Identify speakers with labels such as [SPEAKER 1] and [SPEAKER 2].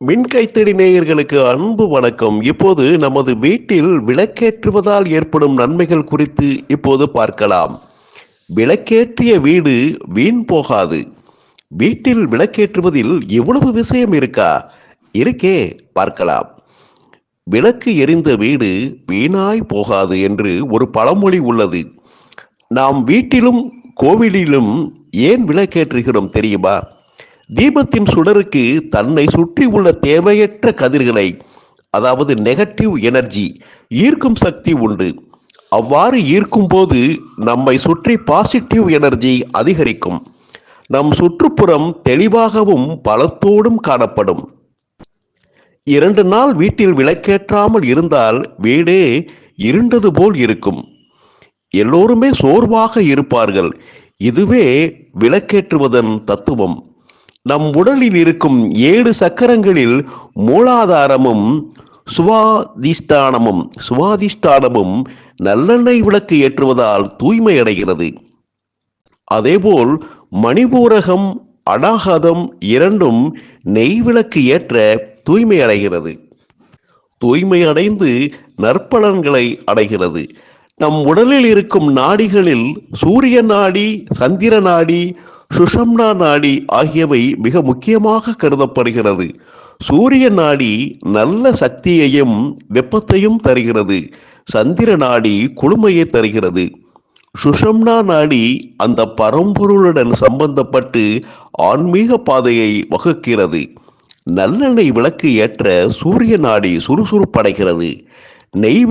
[SPEAKER 1] மின்கைத்தடி நேயர்களுக்கு அன்பு வணக்கம். இப்போது நமது வீட்டில் விளக்கேற்றுவதால் ஏற்படும் நன்மைகள் குறித்து இப்போது பார்க்கலாம். விளக்கேற்றிய வீடு வீண் போகாது. வீட்டில் விளக்கேற்றுவதில் இவ்வளவு விஷயம் இருக்கா? இருக்கே பார்க்கலாம். விளக்கு எரிந்த வீடு வீணாய் போகாது என்று ஒரு பழமொழி உள்ளது. நாம் வீட்டிலும் கோவிலிலும் ஏன் விளக்கேற்றுகிறோம் தெரியுமா? தீபத்தின் சுடருக்கு தன்னை சுற்றி உள்ள தேவையற்ற கதிர்களை அதாவது நெகட்டிவ் எனர்ஜி ஈர்க்கும் சக்தி உண்டு. அவ்வாறு ஈர்க்கும் போது நம்மை சுற்றி பாசிட்டிவ் எனர்ஜி அதிகரிக்கும். நம் சுற்றுப்புறம் தெளிவாகவும் பலத்தோடும் காணப்படும். இரண்டு நாள் வீட்டில் விளக்கேற்றாமல் இருந்தால் வீடே இருண்டது போல் இருக்கும். எல்லோருமே சோர்வாக இருப்பார்கள். இதுவே விளக்கேற்றுவதன் தத்துவம். நம் உடலில் இருக்கும் ஏழு சக்கரங்களில் மூலாதாரமும் சுவாதிஷ்டானமும் சுவாதிஷ்டானமும் நல்லெண்ணெய் விளக்கு ஏற்றுவதால் தூய்மை அடைகிறது அதேபோல் மணிபூரகம் அடாகதம் இரண்டும் நெய் விளக்கு ஏற்ற தூய்மை அடைகிறது தூய்மை அடைந்து நற்பலன்களை அடைகிறது. நம் உடலில் இருக்கும் நாடிகளில் சூரிய நாடி சந்திர நாடி சுஷம்னா நாடி ஆகியவை மிக முக்கியமாக கருதப்படுகிறது. சூரிய நாடி நல்ல சக்தியையும் வெப்பத்தையும் தருகிறது. சந்திர நாடி குளுமையை தருகிறது. சுஷம்னா நாடி அந்த பரம்பொருளுடன் சம்பந்தப்பட்டு ஆன்மீக பாதையை வகுக்கிறது. நல்லெண்ணெய் விளக்கு ஏற்ற சூரிய நாடி சுறுசுறுப்படைகிறது. நெய்